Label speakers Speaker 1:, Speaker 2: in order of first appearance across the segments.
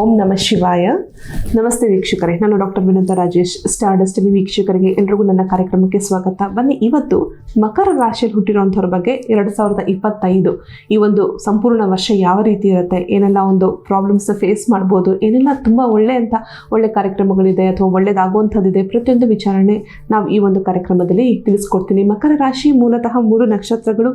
Speaker 1: ಓಂ ನಮ ಶಿವಾಯ. ನಮಸ್ತೆ ವೀಕ್ಷಕರೇ, ನಾನು doctor Vinoda Rajesh. Star destiny ವೀಕ್ಷಕರಿಗೆ ಎಲ್ರಿಗೂ ನನ್ನ ಕಾರ್ಯಕ್ರಮಕ್ಕೆ ಸ್ವಾಗತ. ಬನ್ನಿ, ಇವತ್ತು ಮಕರ ರಾಶಿಯಲ್ಲಿ ಹುಟ್ಟಿರುವಂಥವ್ರ ಬಗ್ಗೆ ಎರಡು ಸಾವಿರದ ಇಪ್ಪತ್ತೈದು. ಈ ಒಂದು ಸಂಪೂರ್ಣ ವರ್ಷ ಯಾವ ರೀತಿ ಇರುತ್ತೆ, ಏನೆಲ್ಲ ಒಂದು ಪ್ರಾಬ್ಲಮ್ಸ್ ಫೇಸ್ ಮಾಡ್ಬೋದು, ಏನೆಲ್ಲ ತುಂಬ ಒಳ್ಳೆ ಅಂತ ಒಳ್ಳೆ ಕಾರ್ಯಕ್ರಮಗಳಿದೆ ಅಥವಾ ಒಳ್ಳೇದಾಗುವಂಥದ್ದಿದೆ ಪ್ರತಿಯೊಂದು ವಿಚಾರಣೆ ನಾವು ಈ ಒಂದು ಕಾರ್ಯಕ್ರಮದಲ್ಲಿ ತಿಳಿಸ್ಕೊಡ್ತೀನಿ. ಮಕರ ರಾಶಿ ಮೂಲತಃ ಮೂರು ನಕ್ಷತ್ರಗಳು,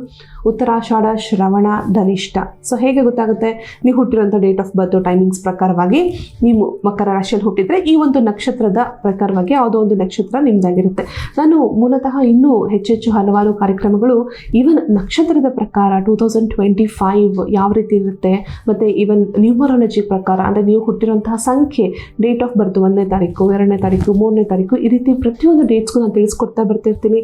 Speaker 1: ಉತ್ತರಾಷಾಢ, ಶ್ರವಣ, ಧನಿಷ್ಠ. ಸೊ ಹೇಗೆ ಗೊತ್ತಾಗುತ್ತೆ? ನೀವು ಹುಟ್ಟಿರೋಂಥ ಡೇಟ್ ಆಫ್ ಬರ್ತ್ ಟೈಮಿಂಗ್ಸ್ ಪ್ರಕಾರವಾಗಿ ನೀವು ಮಕರ ರಾಶಿಯಲ್ಲಿ ಹುಟ್ಟಿದ್ರೆ ಈ ಒಂದು ನಕ್ಷತ್ರದ ಪ್ರಕಾರವಾಗಿ ಯಾವುದೋ ಒಂದು ನಕ್ಷತ್ರ ನಿಮ್ದಾಗಿರುತ್ತೆ. ನಾನು ಮೂಲತಃ ಇನ್ನೂ ಹೆಚ್ಚೆಚ್ಚು ಹಲವಾರು ಕಾರ್ಯಕ್ರಮಗಳು ಈವನ್ ನಕ್ಷತ್ರದ ಪ್ರಕಾರ ಟೂ ತೌಸಂಡ್ ಟ್ವೆಂಟಿ ಫೈವ್ ಯಾವ ರೀತಿ ಇರುತ್ತೆ, ಮತ್ತು ಈವನ್ ನ್ಯೂಮರಾಲಜಿ ಪ್ರಕಾರ ಅಂದರೆ ನೀವು ಹುಟ್ಟಿರುವಂತಹ ಸಂಖ್ಯೆ ಡೇಟ್ ಆಫ್ ಬರ್ತ್ ಒಂದನೇ ತಾರೀಕು, ಎರಡನೇ ತಾರೀಕು, ಮೂರನೇ ತಾರೀಕು ಈ ರೀತಿ ಪ್ರತಿಯೊಂದು ಡೇಟ್ಸ್ಗೂ ನಾನು ತಿಳಿಸ್ಕೊಡ್ತಾ ಬರ್ತಿರ್ತೀನಿ.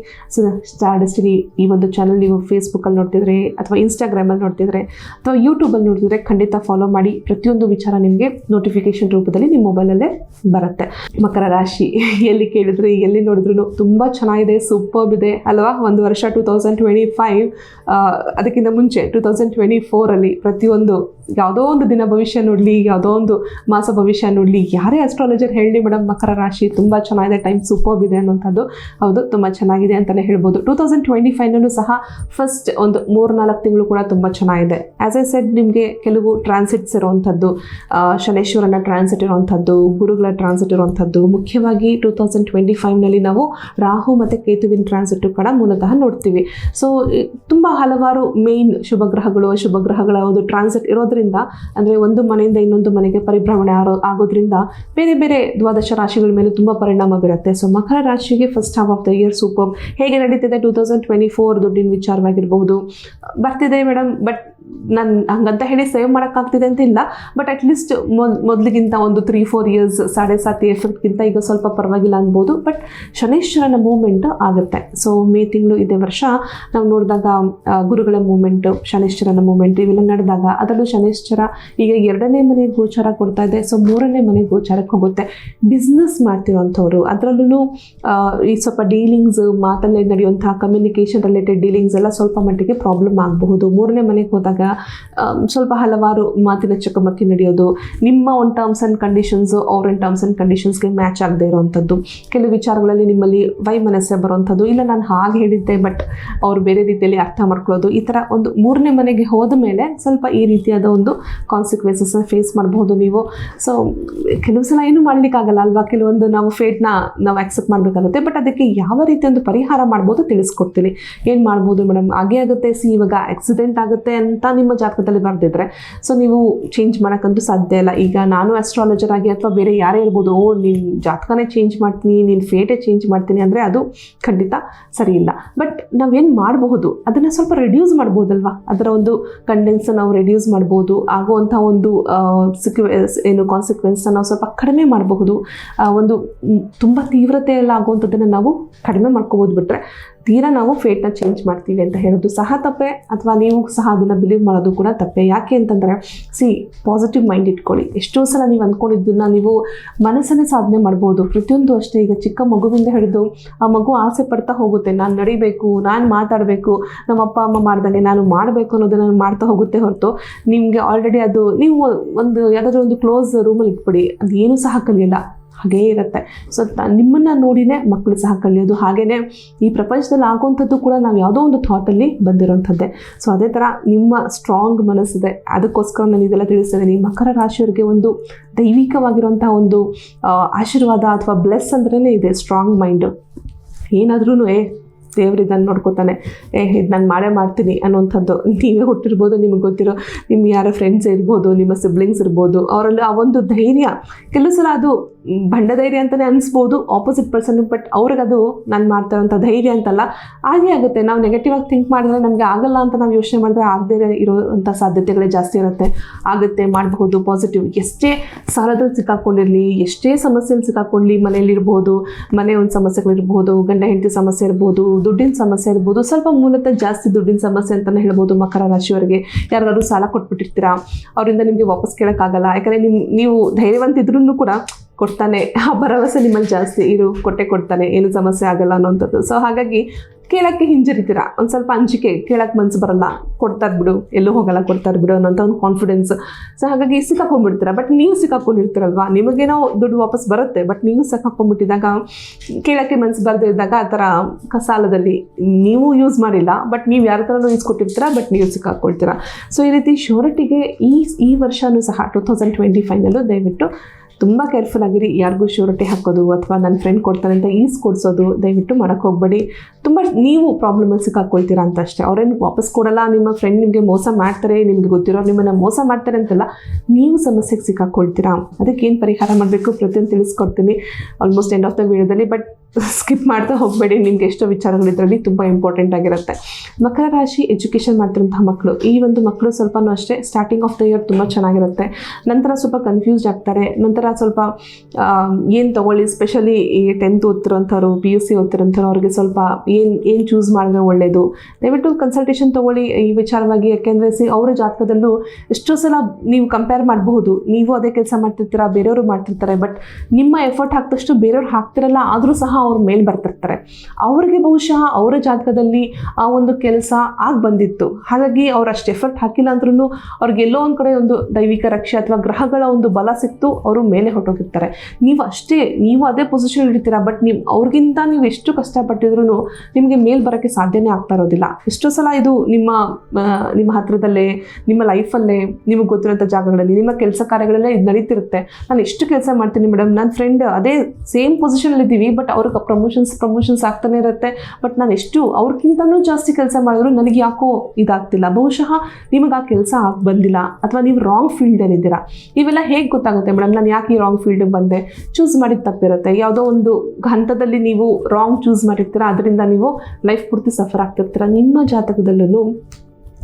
Speaker 1: ಸ್ಟಾರ್ ಡೆಸ್ಟಿನಿ ಈ ಒಂದು ಚಾನಲ್ ನೀವು ಫೇಸ್ಬುಕ್ಕಲ್ಲಿ ನೋಡ್ತಿದ್ರೆ ಅಥವಾ ಇನ್ಸ್ಟಾಗ್ರಾಮಲ್ಲಿ ನೋಡ್ತಿದ್ರೆ ಅಥವಾ ಯೂಟ್ಯೂಬಲ್ಲಿ ನೋಡ್ತಿದ್ರೆ ಖಂಡಿತ ಫಾಲೋ ಮಾಡಿ ಪ್ರತಿಯೊಂದು ವಿಚಾರ ನಿಮಗೆ ನೋಟಿಫಿಕೇಶನ್ ರೂಪದಲ್ಲಿ ನಿಮ್ಮ ಮೊಬೈಲಲ್ಲೇ ಬರುತ್ತೆ. ಮಕರ ರಾಶಿ, ಎಲ್ಲಿ ಕೇಳಿದ್ರು, ಎಲ್ಲಿ ನೋಡಿದ್ರು ತುಂಬ ಚೆನ್ನಾಗಿದೆ ಸೂಪರ್ಬ್ ಇದೆ, ಅಲ್ವಾ? ಒಂದು ವರ್ಷ ಟೂ ತೌಸಂಡ್ ಟ್ವೆಂಟಿ ಫೈವ್ ಅದಕ್ಕಿಂತ ಮುಂಚೆ ಟೂ ತೌಸಂಡ್ ಟ್ವೆಂಟಿ ಫೋರಲ್ಲಿ ಪ್ರತಿಯೊಂದು ಯಾವುದೋ ಒಂದು ದಿನ ಭವಿಷ್ಯ ನೋಡಲಿ, ಯಾವುದೋ ಒಂದು ಮಾಸ ಭವಿಷ್ಯ ನೋಡಲಿ, ಯಾರೇ ಅಸ್ಟ್ರಾಲಜರ್ ಹೇಳಿ ಮೇಡಮ್, ಮಕರ ರಾಶಿ ತುಂಬ ಚೆನ್ನಾಗಿದೆ ಟೈಮ್ ಸೂಪರ್ ಇದೆ ಅನ್ನೋಂಥದ್ದು ಹೌದು, ತುಂಬ ಚೆನ್ನಾಗಿದೆ ಅಂತಲೇ ಹೇಳ್ಬೋದು. ಟೂ ತೌಸಂಡ್ ಟ್ವೆಂಟಿ ಫೈವ್ನಲ್ಲೂ ಸಹ ಫಸ್ಟ್ ಒಂದು ಮೂರು ನಾಲ್ಕು ತಿಂಗಳು ಕೂಡ ತುಂಬ ಚೆನ್ನಾಗಿದೆ. ಆ್ಯಸ್ ಎ ಸೆಡ್ ನಿಮಗೆ ಕೆಲವು ಟ್ರಾನ್ಸಿಟ್ಸ್ ಇರುವಂಥದ್ದು ಶನೇಶ್ವರನ ಟ್ರಾನ್ಸಿಟ್ ಇರುವಂಥದ್ದು, ಗುರುಗಳ ಟ್ರಾನ್ಸಿಟ್ ಇರುವಂಥದ್ದು, ಮುಖ್ಯವಾಗಿ ಟೂ ತೌಸಂಡ್ ಟ್ವೆಂಟಿ ಫೈವ್ನಲ್ಲಿ ನಾವು ರಾಹು ಮತ್ತು ಕೇತುವಿನ ಟ್ರಾನ್ಸಿಟ್ಟು ಕೂಡ ಮೂಲತಃ ನೋಡ್ತೀವಿ. ಸೊ ತುಂಬ ಹಲವಾರು ಮೇನ್ ಶುಭಗ್ರಹಗಳು ಶುಭಗ್ರಹಗಳ ಶುಭ ಗ್ರಹಗಳ ಒಂದು ಟ್ರಾನ್ಸಿಟ್ ಇರೋದ್ರಿಂದ ಅಂದರೆ ಒಂದು ಮನೆಯಿಂದ ಇನ್ನೊಂದು ಮನೆಗೆ ಪರಿಭ್ರಮಣೆ ಆರೋ ಆಗೋದ್ರಿಂದ ಬೇರೆ ಬೇರೆ ದ್ವಾದಶ ರಾಶಿಗಳ ಮೇಲೆ ತುಂಬ ಪರಿಣಾಮ ಬೀರುತ್ತೆ. ಸೊ ಮಕರ ರಾಶಿಗೆ first half of the year super ಹೇಗೆ ನಡೀತಿದೆ? ಟೂ ತೌಸಂಡ್ ಟ್ವೆಂಟಿ ಫೋರ್ ದುಡ್ಡಿನ ವಿಚಾರವಾಗಿರ್ಬೋದು ಬರ್ತಿದೆ ಮೇಡಮ್ ಬಟ್ ನಾನು ಹಂಗಂತ ಹೇಳಿ ಸೇವ್ ಮಾಡೋಕ್ಕಾಗ್ತಿದೆ ಅಂತ ಇಲ್ಲ ಬಟ್ ಅಟ್ಲೀಸ್ಟ್ ಮೊದ್, ಮೊದಲಿಗಿಂತ ಒಂದು three four years Sade Sati ಎಫೆಕ್ಟ್ಗಿಂತ ಈಗ ಸ್ವಲ್ಪ ಪರವಾಗಿಲ್ಲ ಅನ್ಬೋದು ಬಟ್ ಶನೇಶ್ವರನ ಮೂಮೆಂಟ್ ಆಗುತ್ತೆ. ಸೊ ಮೇ ತಿಂಗಳು ಇದೇ ವರ್ಷ ನಾವು ನೋಡಿದಾಗ ಗುರುಗಳ ಮೂಮೆಂಟು ಶನೇಶ್ವರನ ಮೂಮೆಂಟ್ ಇವೆಲ್ಲ ನಡೆದಾಗ ಅದರಲ್ಲೂ ಶನೇಶ್ವರ ಈಗ ಎರಡನೇ ಮನೆ ಗೋಚಾರ ಕೊಡ್ತಾ ಇದೆ ಸೊ ಮೂರನೇ ಮನೆ ಗೋಚಾರಕ್ಕೆ ಹೋಗುತ್ತೆ. ಬಿಸ್ನೆಸ್ ಮಾಡ್ತಿರೋಂಥವ್ರು ಅದರಲ್ಲೂ ಈ ಸ್ವಲ್ಪ ಡೀಲಿಂಗ್ಸ್ ಮಾತಲ್ಲೇ ನಡೆಯುವಂತಹ ಕಮ್ಯುನಿಕೇಷನ್ ರಿಲೇಟೆಡ್ ಡೀಲಿಂಗ್ಸ್ ಎಲ್ಲ ಸ್ವಲ್ಪ ಮಟ್ಟಿಗೆ ಪ್ರಾಬ್ಲಮ್ ಆಗಬಹುದು. ಮೂರನೇ ಮನೆಗೆ ಹೋದಾಗ ಆಮ್, ಸ್ವಲ್ಪ ಹಲವಾರು ಮಾತಿನ ಚಕಮಕಿ ನಡೆಯೋದು ನಿಮ್ಮ ಒಂದು ಟರ್ಮ್ಸ್ ಆ್ಯಂಡ್ ಕಂಡೀಷನ್ಸು ಅವ್ರ ಟರ್ಮ್ಸ್ ಆ್ಯಂಡ್ ಕಂಡೀಷನ್ಸ್ಗೆ ಮ್ಯಾಚ್ ಆಗದೆ ಇರೋವಂಥದ್ದು ಕೆಲವು ವಿಚಾರಗಳಲ್ಲಿ ನಿಮ್ಮಲ್ಲಿ ವೈಮನಸ್ಸೆ ಬರುವಂಥದ್ದು ಇಲ್ಲ ನಾನು ಹಾಗೆ ಹೇಳಿದ್ದೆ ಬಟ್ ಅವ್ರು ಬೇರೆ ರೀತಿಯಲ್ಲಿ ಅರ್ಥ ಮಾಡ್ಕೊಳ್ಳೋದು. ಈ ಥರ ಒಂದು ಮೂರನೇ ಮನೆಗೆ ಹೋದ ಮೇಲೆ ಸ್ವಲ್ಪ ಈ ರೀತಿಯಾದ ಒಂದು ಕಾನ್ಸಿಕ್ವೆನ್ಸಸ್ನ ಫೇಸ್ ಮಾಡಬಹುದು ನೀವು. ಸೊ ಕೆಲವು ಸಲ ಏನು ಮಾಡಲಿಕ್ಕಾಗಲ್ಲ ಅಲ್ವಾ? ಕೆಲವೊಂದು ನಾವು ಫೇಟ್ನ ನಾವು ಆಕ್ಸೆಪ್ಟ್ ಮಾಡಬೇಕಾಗುತ್ತೆ. ಬಟ್ ಅದಕ್ಕೆ ಯಾವ ರೀತಿ ಒಂದು ಪರಿಹಾರ ಮಾಡ್ಬೋದು ತಿಳಿಸ್ಕೊಡ್ತೀನಿ. ಏನು ಮಾಡ್ಬೋದು ಮೇಡಮ್? ಹಾಗೆ ಆಗುತ್ತೆ. ಸಿ ಇವಾಗ ಆಕ್ಸಿಡೆಂಟ್ ಆಗುತ್ತೆ ಅಂತ ನಿಮ್ಮ ಜಾತಕದಲ್ಲಿ ಬರೆದಿದ್ರೆ. ಸೊ ನೀವು ಚೇಂಜ್ ಮಾಡೋಕ್ಕಂತೂ ಸಾಧ್ಯ ಇಲ್ಲ. ಈಗ ನಾನು ಅಸ್ಟ್ರಾಲಜರ್ ಆಗಿ ಅಥವಾ ಬೇರೆ ಯಾರೇ ಇರ್ಬೋದು, ಓ ನಿನ್ನ ಜಾತಕನೇ ಚೇಂಜ್ ಮಾಡ್ತೀನಿ ನಿನ್ನ ಫೇಟೇ ಚೇಂಜ್ ಮಾಡ್ತೀನಿ ಅಂದರೆ ಅದು ಖಂಡಿತ ಸರಿ ಇಲ್ಲ. ಬಟ್ ನಾವೇನು ಮಾಡಬಹುದು? ಅದನ್ನು ಸ್ವಲ್ಪ ರೆಡ್ಯೂಸ್ ಮಾಡ್ಬೋದಲ್ವಾ? ಅದರ ಒಂದು ಕಂಡೆನ್ಸ್ ನಾವು ರೆಡ್ಯೂಸ್ ಮಾಡ್ಬೋದು. ಆಗುವಂಥ ಒಂದು ಸಿಕ್ವೆನ್ಸ್ ಏನು ಕಾನ್ಸಿಕ್ವೆನ್ಸ್ನ ನಾವು ಸ್ವಲ್ಪ ಕಡಿಮೆ ಮಾಡಬಹುದು. ಒಂದು ತುಂಬ ತೀವ್ರತೆ ಎಲ್ಲ ಆಗುವಂಥದ್ದನ್ನು ನಾವು ಕಡಿಮೆ ಮಾಡ್ಕೋಬೋದು ಬಿಟ್ಟರೆ ತೀರಾ ನಾವು ಫೇಟ್ನ ಚೇಂಜ್ ಮಾಡ್ತೀವಿ ಅಂತ ಹೇಳೋದು ಸಹ ತಪ್ಪೆ ಅಥವಾ ನೀವು ಸಹ ಅದನ್ನು ಬಿಲೀವ್ ಮಾಡೋದು ಕೂಡ ತಪ್ಪೆ? ಯಾಕೆ ಅಂತಂದರೆ ಸಿ ಪಾಸಿಟಿವ್ ಮೈಂಡ್ ಇಟ್ಕೊಳ್ಳಿ. ಎಷ್ಟೋ ಸಲ ನೀವು ಅಂದ್ಕೊಂಡಿದ್ದನ್ನು ನೀವು ಮನಸ್ಸನ್ನೇ ಸಾಧನೆ ಮಾಡ್ಬೋದು. ಪ್ರತಿಯೊಂದು ಅಷ್ಟೇ. ಈಗ ಚಿಕ್ಕ ಮಗುವಿಂದ ಹಿಡಿದು ಆ ಮಗು ಆಸೆ ಪಡ್ತಾ ಹೋಗುತ್ತೆ. ನಾನು ನಡಿಬೇಕು, ನಾನು ಮಾತಾಡಬೇಕು, ನಮ್ಮ ಅಪ್ಪ, ಅಮ್ಮ ಮಾಡ್ದಂಗೆ ನಾನು ಮಾಡಬೇಕು ಅನ್ನೋದನ್ನು ನಾನು ಮಾಡ್ತಾ ಹೋಗುತ್ತೆ ಹೊರತು ನಿಮಗೆ ಆಲ್ರೆಡಿ ಅದು ನೀವು ಒಂದು ಯಾವುದಾದ್ರೂ ಒಂದು ಕ್ಲೋಸ್ ರೂಮಲ್ಲಿ ಇಟ್ಬಿಡಿ. ಅದು ಏನೂ ಸಹ ಕಲಿಯಲ್ಲ. ಹಾಗೇ ಇರುತ್ತೆ. ಸೊ ತ, ನಿಮ್ಮನ್ನು ನೋಡಿನೇ ಮಕ್ಕಳು ಸಹ ಕಲಿಯೋದು. ಹಾಗೆಯೇ ಈ ಪ್ರಪಂಚದಲ್ಲಿ ಆಗುವಂಥದ್ದು ಕೂಡ ನಾವು ಯಾವುದೋ ಒಂದು ಥಾಟಲ್ಲಿ ಬಂದಿರೋಂಥದ್ದೇ ಸೊ ಅದೇ ಥರ ನಿಮ್ಮ ಸ್ಟ್ರಾಂಗ್ ಮನಸ್ಸಿದೆ. ಅದಕ್ಕೋಸ್ಕರ ನಾನು ಇದೆಲ್ಲ ತಿಳಿಸ್ತಿದ್ದೀನಿ ಮಕರ ರಾಶಿಯವರಿಗೆ ಒಂದು ದೈವಿಕವಾಗಿರುವಂಥ ಒಂದು ಆಶೀರ್ವಾದ ಅಥವಾ ಬ್ಲೆಸ್ ಅಂದ್ರೇ ಇದೆ. ಸ್ಟ್ರಾಂಗ್ ಮೈಂಡು ಏನಾದ್ರೂ ಏ, ದೇವ್ರು ಇದನ್ನು ನೋಡ್ಕೋತಾನೆ. ಏ, ಇದು ನಾನು ಮಾಡೇ ಮಾಡ್ತೀನಿ ಅನ್ನೋಂಥದ್ದು ನೀವೇ ಹುಟ್ಟಿರ್ಬೋದು, ನಿಮಗೆ ಗೊತ್ತಿರೋ ನಿಮ್ಮ ಯಾರೋ ಫ್ರೆಂಡ್ಸ್ ಇರ್ಬೋದು, ನಿಮ್ಮ ಸಿಬ್ಲಿಂಗ್ಸ್ ಇರ್ಬೋದು, ಅವರಲ್ಲಿ ಆ ಒಂದು ಧೈರ್ಯ. ಕೆಲವು ಅದು ಬಂಡ ಧೈರ್ಯ ಅಂತಲೇ ಅನಿಸ್ಬೋದು ಆಪೋಸಿಟ್ ಪರ್ಸನ್ ಬಟ್ ಅವ್ರಿಗೆ ಅದು ನಾನು ಮಾಡ್ತಾ ಇರೋಂಥ ಧೈರ್ಯ ಅಂತಲ್ಲ, ಹಾಗೇ ಆಗುತ್ತೆ. ನಾವು ನೆಗೆಟಿವ್ ಆಗಿ ಥಿಂಕ್ ಮಾಡಿದ್ರೆ ನಮಗೆ ಆಗಲ್ಲ ಅಂತ ನಾವು ಯೋಚನೆ ಮಾಡಿದ್ರೆ ಆಗದೇ ಇರೋವಂಥ ಸಾಧ್ಯತೆಗಳೇ ಜಾಸ್ತಿ ಇರುತ್ತೆ. ಆಗುತ್ತೆ, ಮಾಡಬಹುದು ಪಾಸಿಟಿವ್ ಎಷ್ಟೇ ಸಾಲದಲ್ಲಿ ಸಿಕ್ಕಾಕೊಂಡಿರಲಿ, ಎಷ್ಟೇ ಸಮಸ್ಯೆಯಲ್ಲಿ ಸಿಕ್ಕಾಕೊಳ್ಳಿ ಮನೆಯಲ್ಲಿರ್ಬೋದು ಮನೆ ಒಂದು ಸಮಸ್ಯೆಗಳಿರ್ಬೋದು ಗಂಡ, ಹೆಂಡತಿ ಸಮಸ್ಯೆ ಇರ್ಬೋದು, ದುಡ್ಡಿನ ಸಮಸ್ಯೆ ಇರ್ಬೋದು, ಸ್ವಲ್ಪ ಮೂಲತಃ ಜಾಸ್ತಿ ದುಡ್ಡಿನ ಸಮಸ್ಯೆ ಅಂತಲೇ ಹೇಳ್ಬೋದು ಮಕರ ರಾಶಿಯವರಿಗೆ. ಯಾರಾದರೂ ಸಾಲ ಕೊಟ್ಬಿಟ್ಟಿರ್ತೀರಾ? ಅವರಿಂದ ನಿಮಗೆ ವಾಪಸ್ ಕೇಳೋಕ್ಕಾಗಲ್ಲ. ಯಾಕಂದರೆ ನಿಮ್ಮ ನೀವು ಧೈರ್ಯವಂತಿದ್ರೂ ಕೂಡ ಕೊಡ್ತಾನೆ. ಆ ಭರವಸೆ ನಿಮ್ಮಲ್ಲಿ ಜಾಸ್ತಿ ಇರು, ಕೊಟ್ಟೆ ಕೊಡ್ತಾನೆ. ಏನು ಸಮಸ್ಯೆ ಆಗಲ್ಲ ಅನ್ನೋಂಥದ್ದು. ಸೊ ಹಾಗಾಗಿ ಕೇಳೋಕ್ಕೆ ಹಿಂಜರಿತೀರಾ? ಒಂದು ಸ್ವಲ್ಪ ಅಂಜಿಕೆ ಕೇಳಕ್ಕೆ ಮನಸ್ಸು ಬರಲ್ಲ. ಕೊಡ್ತಾರೆ ಬಿಡು, ಎಲ್ಲೂ ಹೋಗಲ್ಲ, ಕೊಡ್ತಾರೆ ಬಿಡು ಅನ್ನೋಂಥ ಒಂದು ಕಾನ್ಫಿಡೆನ್ಸ್ ಸೊ ಹಾಗಾಗಿ ಸಿಕ್ಕಾಕೊಂಡ್ಬಿಡ್ತೀರಾ? ಬಟ್ ನೀವು ಸಿಕ್ಕಾಕೊಂಡಿರ್ತೀರಲ್ವಾ? ನಿಮಗೇನೋ ದುಡ್ಡು ವಾಪಸ್ ಬರುತ್ತೆ ಬಟ್ ನೀವು ಸಿಕ್ಕಾಕೊಂಡ್ಬಿಟ್ಟಿದಾಗ, ಕೇಳೋಕ್ಕೆ ಮನಸ್ಸು ಬರದೇ ಇದ್ದಾಗ ಆ ಥರ ಕಸಾಲದಲ್ಲಿ ನೀವು ಯೂಸ್ ಮಾಡಿಲ್ಲ ಬಟ್ ನೀವು ಯಾರ ಥರನೂ ಇಸ್ಕೊಟ್ಟಿರ್ತೀರಾ ಬಟ್ ನೀವು ಸಿಕ್ಕಾಕೊಳ್ತೀರಾ ಸೊ ಈ ರೀತಿ ಶ್ಯೂರಿಟಿಗೆ ಈ ಈ ವರ್ಷನೂ ಸಹ ಟೂ ತೌಸಂಡ್ ಟ್ವೆಂಟಿ ಫೈನಲ್ಲೂ ದಯವಿಟ್ಟು ತುಂಬ ಕೇರ್ಫುಲ್ ಆಗಿರಿ. ಯಾರಿಗೂ ಶ್ಯೂರಿಟಿ ಹಾಕೋದು ಅಥವಾ ನನ್ನ ಫ್ರೆಂಡ್ ಕೊಡ್ತಾನೆ ಅಂತ ಈಸ್ ಕೊಡಿಸೋದು, ದಯವಿಟ್ಟು ಮಾಡೋಕ್ಕೆ ಹೋಗಬೇಡಿ. ತುಂಬ ನೀವು ಪ್ರಾಬ್ಲಮಲ್ಲಿ ಸಿಕ್ಕಾಕೊಳ್ತೀರಾ ಅಂತ ಅಷ್ಟೇ. ಅವ್ರೇನು ವಾಪಸ್ ಕೊಡಲ್ಲ, ನಿಮ್ಮ ಫ್ರೆಂಡ್ ನಿಮಗೆ ಮೋಸ ಮಾಡ್ತಾರೆ, ನಿಮಗೆ ಗೊತ್ತಿರೋ ನಿಮ್ಮನ್ನು ಮೋಸ ಮಾಡ್ತಾರೆ ಅಂತಲ್ಲ, ನೀವು ಸಮಸ್ಯೆಗೆ ಸಿಕ್ಕಾಕೊಳ್ತೀರಾ? ಏನು ಪರಿಹಾರ ಮಾಡಬೇಕು? ಪ್ರತಿಯೊಂದು ತಿಳಿಸ್ಕೊಡ್ತೀನಿ. ಆಲ್ಮೋಸ್ಟ್ ಎಂಡ್ ಆಫ್ ದ ವಿಡಿಯೋದಲ್ಲಿ ಬಟ್ ಸ್ಕಿಪ್ ಮಾಡ್ತಾ ಹೋಗಬೇಡಿ, ನಿಮ್ಗೆ ಎಷ್ಟೋ ವಿಚಾರಗಳು ಇದರಲ್ಲಿ ತುಂಬ ಇಂಪಾರ್ಟೆಂಟ್ ಆಗಿರುತ್ತೆ. ಮಕರ ರಾಶಿ ಎಜುಕೇಷನ್ ಮಾಡ್ತಿರೋಂತಹ ಮಕ್ಕಳು ಈ ಒಂದು ಮಕ್ಕಳು ಸ್ವಲ್ಪನೂ ಅಷ್ಟೇ ಸ್ಟಾರ್ಟಿಂಗ್ ಆಫ್ ದ ಇಯರ್ ತುಂಬ ಚೆನ್ನಾಗಿರುತ್ತೆ. ನಂತರ ಸ್ವಲ್ಪ ಕನ್ಫ್ಯೂಸ್ ಆಗ್ತಾರೆ, ನಂತರ ಸ್ವಲ್ಪ ಏನು ತೊಗೊಳ್ಳಿ ಸ್ಪೆಷಲಿ ಈ ಟೆಂತ್ ಓದ್ತಿರೋಂಥವ್ರು ಪಿ ಯು ಸಿ ಓದ್ತಿರೋಂಥವ್ರು ಅವ್ರಿಗೆ ಸ್ವಲ್ಪ ಏನು ಏನು ಚೂಸ್ ಮಾಡಿದ್ರೆ ಒಳ್ಳೆಯದು ದಯವಿಟ್ಟು ಕನ್ಸಲ್ಟೇಷನ್ ತೊಗೊಳ್ಳಿ ಈ ವಿಚಾರವಾಗಿ, ಯಾಕೆಂದರೆ ಸಿ, ಅವರ ಜಾತಕದಲ್ಲೂ ಎಷ್ಟೋ ಸಲ ನೀವು ಕಂಪೇರ್ ಮಾಡಬಹುದು. ನೀವು ಅದೇ ಕೆಲಸ ಮಾಡ್ತಿರ್ತೀರಾ, ಬೇರೆಯವರು ಮಾಡ್ತಿರ್ತಾರೆ ಬಟ್ ನಿಮ್ಮ ಎಫರ್ಟ್ ಹಾಕಿದಷ್ಟು ಬೇರೆಯವ್ರು ಹಾಕ್ತಿರಲ್ಲ, ಆದರೂ ಸಹ ಅವ್ರ ಮೇಲೆ ಬರ್ತಿರ್ತಾರೆ. ಅವ್ರಿಗೆ ಬಹುಶಃ ಅವರ ಜಾತಕದಲ್ಲಿ ಆ ಒಂದು ಕೆಲಸ ಆಗಿ ಬಂದಿತ್ತು ಹಾಗಾಗಿ ಅವ್ರು ಅಷ್ಟು ಎಫರ್ಟ್ ಹಾಕಿಲ್ಲ ಅಂದ್ರೂ ಅವ್ರಿಗೆ ಎಲ್ಲೋ ಒಂದು ಕಡೆ ಒಂದು ದೈವಿಕ ರಕ್ಷೆ ಅಥವಾ ಗ್ರಹಗಳ ಒಂದು ಬಲ ಸಿಕ್ತು, ಅವರು ಮೇಲೆ ಹೊಟ್ಟೋಗಿರ್ತಾರೆ ನೀವು ಅಷ್ಟೇ, ನೀವು ಅದೇ ಪೊಸಿಷನ್ ಇಡ್ತೀರಾ ಬಟ್ ನೀವು ಅವ್ರಿಗಿಂತ ನೀವು ಎಷ್ಟು ಕಷ್ಟಪಟ್ಟಿದ್ರು ನಿಮಗೆ ಮೇಲ್ ಬರೋಕ್ಕೆ ಸಾಧ್ಯನೇ ಆಗ್ತಾ ಇರೋದಿಲ್ಲ. ಎಷ್ಟೋ ಸಲ ಇದು ನಿಮ್ಮ ನಿಮ್ಮ ಹತ್ರದಲ್ಲೇ, ನಿಮ್ಮ ಲೈಫಲ್ಲೇ ನಿಮಗೆ ಗೊತ್ತಿರೋಂಥ ಜಾಗಗಳಲ್ಲಿ, ನಿಮ್ಮ ಕೆಲಸ ಕಾರ್ಯಗಳಲ್ಲೇ ಇದು ನಡೀತಿರುತ್ತೆ. ನಾನು ಎಷ್ಟು ಕೆಲಸ ಮಾಡ್ತೀನಿ ಮೇಡಮ್ ನನ್ನ ಫ್ರೆಂಡ್ ಅದೇ ಸೇಮ್ ಪೊಸಿಷನಲ್ಲಿ ಇದ್ದೀವಿ ಬಟ್ ಅವ್ರಿಗೆ ಪ್ರಮೋಷನ್ಸ್ ಪ್ರಮೋಷನ್ಸ್ ಆಗ್ತಾನೆ ಇರುತ್ತೆ. ಬಟ್ ನಾನು ಎಷ್ಟು ಅವ್ರಿಗಿಂತನೂ ಜಾಸ್ತಿ ಕೆಲಸ ಮಾಡಿದ್ರು ನನಗೆ ಯಾಕೋ ಇದಾಗ್ತಿಲ್ಲ. ಬಹುಶಃ ನಿಮಗೆ ಆ ಕೆಲಸ ಆಗಿ ಬಂದಿಲ್ಲ ಅಥವಾ ನೀವು ರಾಂಗ್ ಫೀಲ್ಡಲ್ಲಿದ್ದೀರಾ ಇವೆಲ್ಲ ಹೇಗೆ ಗೊತ್ತಾಗುತ್ತೆ ಮೇಡಮ್? ನಾನು ಯಾಕೆ ಈ ರಾಂಗ್ ಫೀಲ್ಡಿಗೆ ಬಂದೆ? ಚೂಸ್ ಮಾಡಿದ ತಪ್ಪಿರುತ್ತೆ. ಯಾವುದೋ ಒಂದು ಹಂತದಲ್ಲಿ ನೀವು ರಾಂಗ್ ಚೂಸ್ ಮಾಡಿರ್ತೀರ. ಅದರಿಂದ ನೀವು ಲೈಫ್ ಪೂರ್ತಿ ಸಫರ್ ಆಗ್ತಿರ್ತೀರ. ನಿಮ್ಮ ಜಾತಕದಲ್ಲೂ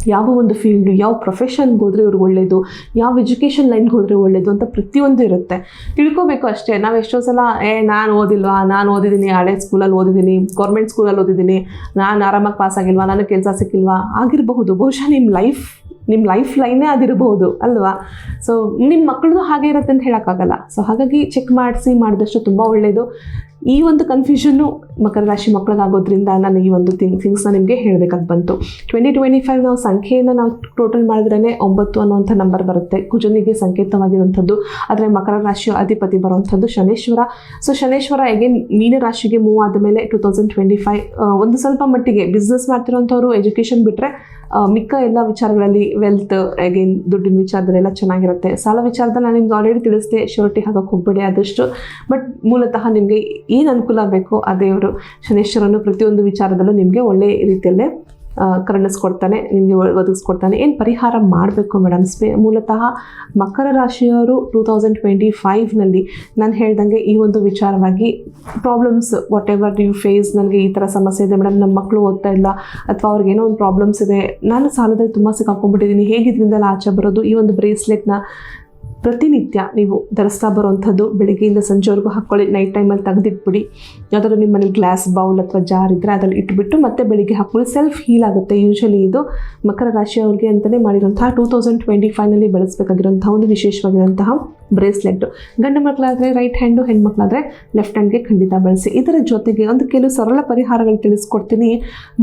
Speaker 1: ಯಾವ ಒಂದು ಫೀಲ್ಡು ಯಾವ ಪ್ರೊಫೆಷನ್ಗೆ ಹೋದರೆ ಇವ್ರಿಗೆ ಒಳ್ಳೆಯದು ಯಾವ ಎಜುಕೇಷನ್ ಲೈನ್ಗೆ ಹೋದರೆ ಒಳ್ಳೆಯದು ಅಂತ ಪ್ರತಿಯೊಂದು ಇರುತ್ತೆ. ತಿಳ್ಕೊಬೇಕು ಅಷ್ಟೇ. ನಾವು ಎಷ್ಟೋ ಸಲ, ಏ, ನಾನು ಓದಿಲ್ವಾ? ನಾನು ಓದಿದ್ದೀನಿ, ಹಳೆ ಸ್ಕೂಲಲ್ಲಿ ಓದಿದ್ದೀನಿ ಗೌರ್ಮೆಂಟ್ ಸ್ಕೂಲಲ್ಲಿ ಓದಿದ್ದೀನಿ, ನಾನು ಆರಾಮಾಗಿ ಪಾಸ್ ಆಗಿಲ್ವಾ? ನನಗೆ ಕೆಲಸ ಸಿಕ್ಕಿಲ್ವಾ? ಆಗಿರಬಹುದು. ಬಹುಶಃ ನಿಮ್ಮ ಲೈಫ್ ನಿಮ್ಮ ಲೈಫ್ ಲೈನೇ ಅದಿರಬಹುದು, ಅಲ್ವಾ? ಸೊ ನಿಮ್ಮ ಮಕ್ಕಳದು ಹಾಗೆ ಇರುತ್ತೆ ಅಂತ ಹೇಳೋಕ್ಕಾಗಲ್ಲ. ಸೊ ಹಾಗಾಗಿ ಚೆಕ್ ಮಾಡಿಸಿ ಮಾಡಿದಷ್ಟು ತುಂಬ ಒಳ್ಳೆಯದು ಈ ಒಂದು ಕನ್ಫ್ಯೂಷನ್ನು ಮಕರ ರಾಶಿ ಮಕ್ಕಳಿಗಾಗೋದ್ರಿಂದ ನಾನು ಈ ಒಂದು ಥಿಂಗ್ ಥಿಂಗ್ಸ್ನ ನಿಮಗೆ ಹೇಳಬೇಕಾಗಿ ಬಂತು. ಟ್ವೆಂಟಿ ಟ್ವೆಂಟಿ ಫೈವ್ ನಾವು ಸಂಖ್ಯೆಯನ್ನು ನಾವು ಟೋಟಲ್ ಮಾಡಿದ್ರೇ ಒಂಬತ್ತು ಅನ್ನುವಂಥ ನಂಬರ್ ಬರುತ್ತೆ. ಕುಜನಿಗೆ ಸಂಕೇತವಾಗಿರುವಂಥದ್ದು, ಆದರೆ ಮಕರ ರಾಶಿಯ ಅಧಿಪತಿ ಬರುವಂಥದ್ದು ಶನೇಶ್ವರ. ಸೊ ಶನೇಶ್ವರ ಎಗೇನ್ ಮೀನ ರಾಶಿಗೆ ಮೂವ್ ಆದ ಮೇಲೆ ಟೂ ತೌಸಂಡ್ ಟ್ವೆಂಟಿ ಫೈವ್ ಒಂದು ಸ್ವಲ್ಪ ಮಟ್ಟಿಗೆ ಬಿಸ್ನೆಸ್ ಮಾಡ್ತಿರೋಂಥವ್ರು ಎಜುಕೇಷನ್ ಬಿಟ್ಟರೆ ಮಿಕ್ಕ ಎಲ್ಲ ವಿಚಾರಗಳಲ್ಲಿ ವೆಲ್ತ್ ಅಗೇನ್ ದುಡ್ಡಿನ ವಿಚಾರದಲ್ಲೆಲ್ಲ ಚೆನ್ನಾಗಿರುತ್ತೆ. ಸಾಲ ವಿಚಾರದಲ್ಲಿ ನಾನು ನಿಮ್ಗೆ ಆಲ್ರೆಡಿ ತಿಳಿಸಿದೆ ಶ್ಯೂರಿಟಿ ಹಾಕೋಕೆ ಹೋಗಬೇಡಿ ಆದಷ್ಟು. ಬಟ್ ಮೂಲತಃ ನಿಮಗೆ ಏನು ಅನುಕೂಲ ಬೇಕೋ ಆ ದೇವರು ಶನೇಶ್ವರನು ಪ್ರತಿಯೊಂದು ವಿಚಾರದಲ್ಲೂ ನಿಮಗೆ ಒಳ್ಳೆಯ ರೀತಿಯಲ್ಲೇ ಕರುಣಿಸ್ಕೊಡ್ತಾನೆ, ನಿಮಗೆ ಒದಗಿಸ್ಕೊಡ್ತಾನೆ. ಏನು ಪರಿಹಾರ ಮಾಡಬೇಕು ಮೇಡಮ್? ಸ್ಪೇ, ಮೂಲತಃ ಮಕರ ರಾಶಿಯವರು ಟೂ ತೌಸಂಡ್ ಟ್ವೆಂಟಿ ಫೈವ್ನಲ್ಲಿ ನಾನು ಹೇಳ್ದಂಗೆ ಈ ಒಂದು ವಿಚಾರವಾಗಿ problems whatever you face ನನಗೆ ಈ ಥರ ಸಮಸ್ಯೆ ಇದೆ ಮೇಡಮ್ ನಮ್ಮ ಮಕ್ಕಳು ಓದ್ತಾ ಇಲ್ಲ ಅಥವಾ ಅವ್ರಿಗೆ ಏನೋ ಒಂದು ಪ್ರಾಬ್ಲಮ್ಸ್ ಇದೆ, ನಾನು ಸಾಲದಲ್ಲಿ ತುಂಬ ಸಿಕ್ಕಾಕೊಂಡ್ಬಿಟ್ಟಿದ್ದೀನಿ ಹೇಗೆ ಇದರಿಂದೆಲ್ಲ ಆಚೆ ಬರೋದು? ಈ ಒಂದು ಬ್ರೇಸ್ಲೆಟ್ನ ಪ್ರತಿನಿತ್ಯ ನೀವು ಧರಿಸ್ತಾ ಬರುವಂಥದ್ದು ಬೆಳಗ್ಗೆಯಿಂದ ಸಂಜೆವರೆಗೂ ಹಾಕ್ಕೊಳ್ಳಿ. ನೈಟ್ ಟೈಮಲ್ಲಿ ತೆಗೆದಿಟ್ಬಿಡಿ. ಯಾವ್ದಾದ್ರು ನಿಮ್ಮ ಮನೇಲಿ ಗ್ಲಾಸ್ ಬೌಲ್ ಅಥವಾ ಜಾರ್ ಇದ್ದರೆ ಅದರಲ್ಲಿ ಇಟ್ಬಿಟ್ಟು ಮತ್ತೆ ಬೆಳಿಗ್ಗೆ ಹಾಕ್ಕೊಳ್ಳಿ. ಸೆಲ್ಫ್ ಹೀಲ್ ಆಗುತ್ತೆ. ಯೂಶಲಿ ಇದು ಮಕರ ರಾಶಿಯವ್ರಿಗೆ ಅಂತಲೇ ಮಾಡಿರೋಂತಹ ಟೂ ತೌಸಂಡ್ ಟ್ವೆಂಟಿ ಫೈವ್ನಲ್ಲಿ ಬಳಸಬೇಕಾಗಿರೋಂತಹ ಒಂದು ವಿಶೇಷವಾಗಿರುವಂತಹ ಬ್ರೇಸ್ಲೆಟ್ ಗಂಡು ಮಕ್ಕಳಾದರೆ ರೈಟ್ ಹ್ಯಾಂಡು ಹೆಣ್ಮಕ್ಳಾದರೆ ಲೆಫ್ಟ್ ಹ್ಯಾಂಡ್ಗೆ ಖಂಡಿತ ಬಳಸಿ. ಇದರ ಜೊತೆಗೆ ಒಂದು ಕೆಲವು ಸರಳ ಪರಿಹಾರಗಳು ತಿಳಿಸ್ಕೊಡ್ತೀನಿ.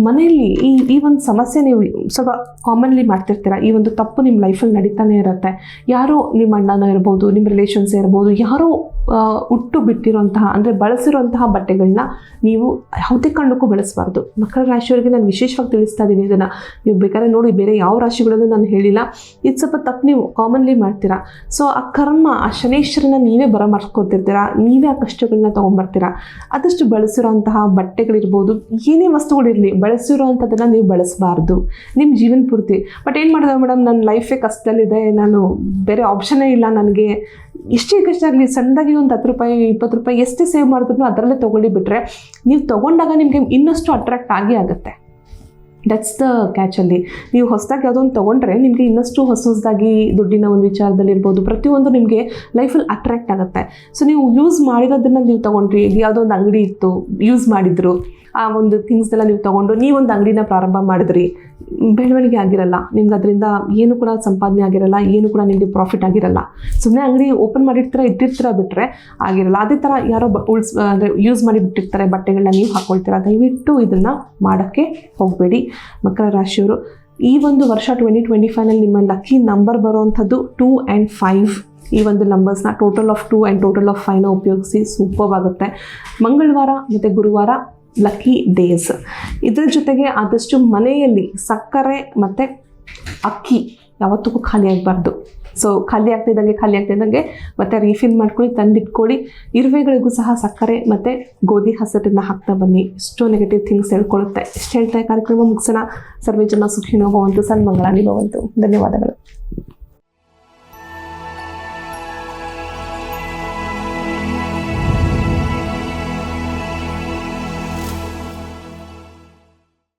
Speaker 1: ಮನೆಯಲ್ಲಿ ಈ ಈ ಒಂದು ಸಮಸ್ಯೆ ನೀವು ಸ್ವಲ್ಪ ಕಾಮನ್ಲಿ ಮಾಡ್ತಿರ್ತೀರ? ಈ ಒಂದು ತಪ್ಪು ನಿಮ್ಮ ಲೈಫಲ್ಲಿ ನಡೀತಾನೆ ಇರುತ್ತೆ. ಯಾರೋ ನಿಮ್ಮ ಅಣ್ಣನೋ ಇರ್ಬೋದು ನಿಮ್ಮ ರಿಲೇಷನ್ಸ್ ಇರ್ಬೋದು ಯಾರೋ ಉಟ್ಟು ಬಿಟ್ಟಿರುವಂತಹ, ಅಂದರೆ ಬಳಸಿರುವಂತಹ ಬಟ್ಟೆಗಳನ್ನ ನೀವು ಯಾವುದೇ ಕಾರಣಕ್ಕೂ ಬಳಸಬಾರ್ದು. ಮಕರ ರಾಶಿಯವರಿಗೆ ನಾನು ವಿಶೇಷವಾಗಿ ತಿಳಿಸ್ತಾ ಇದ್ದೀನಿ ಇದನ್ನು. ನೀವು ಬೇಕಾದ್ರೆ ನೋಡಿ, ಬೇರೆ ಯಾವ ರಾಶಿಗಳನ್ನು ನಾನು ಹೇಳಿಲ್ಲ. ಇದು ಸ್ವಲ್ಪ ತಪ್ಪು ನೀವು ಕಾಮನ್ಲಿ ಮಾಡ್ತೀರಾ. ಸೊ ಆ ಕರ್ಮ, ಆ ಶನೇಶ್ವರನ ನೀವೇ ಬರಮಾಡ್ಕೊತಿರ್ತೀರಾ ನೀವೇ ಆ ಕಷ್ಟಗಳನ್ನ ತೊಗೊಂಬರ್ತೀರಾ ಆದಷ್ಟು ಬಳಸಿರೋಂತಹ ಬಟ್ಟೆಗಳಿರ್ಬೋದು, ಏನೇ ವಸ್ತುಗಳಿರಲಿ, ಬಳಸಿರುವಂಥದ್ದನ್ನು ನೀವು ಬಳಸಬಾರ್ದು. ನಿಮ್ಮ ಜೀವನ ಪೂರ್ತಿ. ಬಟ್ ಏನು ಮಾಡಿದೆ ಮೇಡಮ್ ನನ್ನ ಲೈಫೇ ಕಷ್ಟದಲ್ಲಿದೆ, ನಾನು ಬೇರೆ ಆಪ್ಷನ್ನೇ ಇಲ್ಲ ನನಗೆ. ಎಷ್ಟೇ ಆಗಲಿ, ಸಣ್ಣದಾಗಿ ಒಂದು ಹತ್ತು ರೂಪಾಯಿ, ಇಪ್ಪತ್ತು ರೂಪಾಯಿ ಎಷ್ಟೇ ಸೇವ್ ಮಾಡಿದ್ರು ಅದರಲ್ಲೇ ತೊಗೊಳ್ಳಿ ಬಿಟ್ಟರೆ ನೀವು ತೊಗೊಂಡಾಗ ನಿಮಗೆ ಇನ್ನಷ್ಟು ಅಟ್ರಾಕ್ಟ್ ಆಗಿ ಆಗುತ್ತೆ. ದಟ್ಸ್ ದ ಕ್ಯಾಚಲ್ಲಿ ನೀವು ಹೊಸದಾಗಿ ಯಾವುದೋ ಒಂದು ತೊಗೊಂಡ್ರೆ ನಿಮಗೆ ಇನ್ನಷ್ಟು ಹೊಸ ಹೊಸದಾಗಿ ದುಡ್ಡಿನ ಒಂದು ವಿಚಾರದಲ್ಲಿರ್ಬೋದು. ಪ್ರತಿಯೊಂದು ನಿಮಗೆ ಲೈಫಲ್ಲಿ ಅಟ್ರಾಕ್ಟ್ ಆಗುತ್ತೆ. ಸೊ ನೀವು ಯೂಸ್ ಮಾಡಿರೋದನ್ನು ನೀವು ತೊಗೊಂಡ್ರಿ. ಇಲ್ಲಿ ಯಾವುದೋ ಒಂದು ಅಂಗಡಿ ಇತ್ತು ಯೂಸ್ ಮಾಡಿದ್ರು. ಆ ಒಂದು ಥಿಂಗ್ಸ್ನೆಲ್ಲ ನೀವು ತೊಗೊಂಡು ನೀವೊಂದು ಅಂಗಡಿನ ಪ್ರಾರಂಭ ಮಾಡಿದ್ರಿ. ಬೆಳವಣಿಗೆ ಆಗಿರಲ್ಲ, ನಿಮ್ಗೆ ಅದರಿಂದ ಏನು ಕೂಡ ಸಂಪಾದನೆ ಆಗಿರಲ್ಲ, ಏನು ಕೂಡ ನಿಮಗೆ ಪ್ರಾಫಿಟ್ ಆಗಿರಲ್ಲ. ಸುಮ್ಮನೆ ಅಂಗಡಿ ಓಪನ್ ಮಾಡಿರ್ತೀರ, ಇಟ್ಟಿರ್ತೀರ ಬಿಟ್ಟರೆ ಆಗಿರಲ್ಲ. ಅದೇ ಥರ ಯಾರೋ ಬ ಉಳ್ಸ್ ಅಂದರೆ ಯೂಸ್ ಮಾಡಿ ಬಿಟ್ಟಿರ್ತಾರೆ ಬಟ್ಟೆಗಳನ್ನ ನೀವು ಹಾಕ್ಕೊಳ್ತೀರಾ ದಯವಿಟ್ಟು ಇದನ್ನು ಮಾಡೋಕ್ಕೆ ಹೋಗಬೇಡಿ. ಮಕರ ರಾಶಿಯವರು, ಈ ಒಂದು ವರ್ಷ ಟ್ವೆಂಟಿ ಟ್ವೆಂಟಿ ಫೈವ್ನಲ್ಲಿ ನಿಮ್ಮ ಲಕ್ಕಿ ನಂಬರ್ ಬರುವಂಥದ್ದು ಟೂ ಆ್ಯಂಡ್ ಫೈವ್ ಈ ಒಂದು ನಂಬರ್ಸ್ನ total of two and total of ಫೈವ್ನ ಉಪಯೋಗಿಸಿ ಸೂಪರ್ ಆಗುತ್ತೆ. ಮಂಗಳವಾರ ಮತ್ತು ಗುರುವಾರ ಲಕ್ಕಿ ಡೇಸ್ ಇದರ ಜೊತೆಗೆ ಆದಷ್ಟು ಮನೆಯಲ್ಲಿ ಸಕ್ಕರೆ ಮತ್ತು ಅಕ್ಕಿ ಯಾವತ್ತಿಗೂ ಖಾಲಿ ಆಗಬಾರ್ದು. ಸೊ ಖಾಲಿ ಆಗ್ತಿದ್ದಂಗೆ ಖಾಲಿ ಆಗ್ತಿದ್ದಂಗೆ ಮತ್ತು ರೀಫಿಲ್ ಮಾಡ್ಕೊಳ್ಳಿ, ತಂದಿಟ್ಕೊಳ್ಳಿ. ಇರುವೆಗಳಿಗೂ ಸಹ ಸಕ್ಕರೆ ಮತ್ತು ಗೋಧಿ ಹಸರನ್ನ ಹಾಕ್ತಾ ಬನ್ನಿ. ಇಷ್ಟು ನೆಗೆಟಿವ್ ಥಿಂಗ್ಸ್ ಹೇಳ್ಕೊಳ್ಳುತ್ತೆ. ಇಷ್ಟು ಹೇಳ್ತಾ ಕಾರ್ಯಕ್ರಮ ಮುಗಿಸೋಣ. ಸರ್ವೇ ಜನ ಸುಖಿನೋ ಭವಂತು, ಸನ್ಮಂಗಳಾನಿ ಭವಂತು. ಧನ್ಯವಾದಗಳು.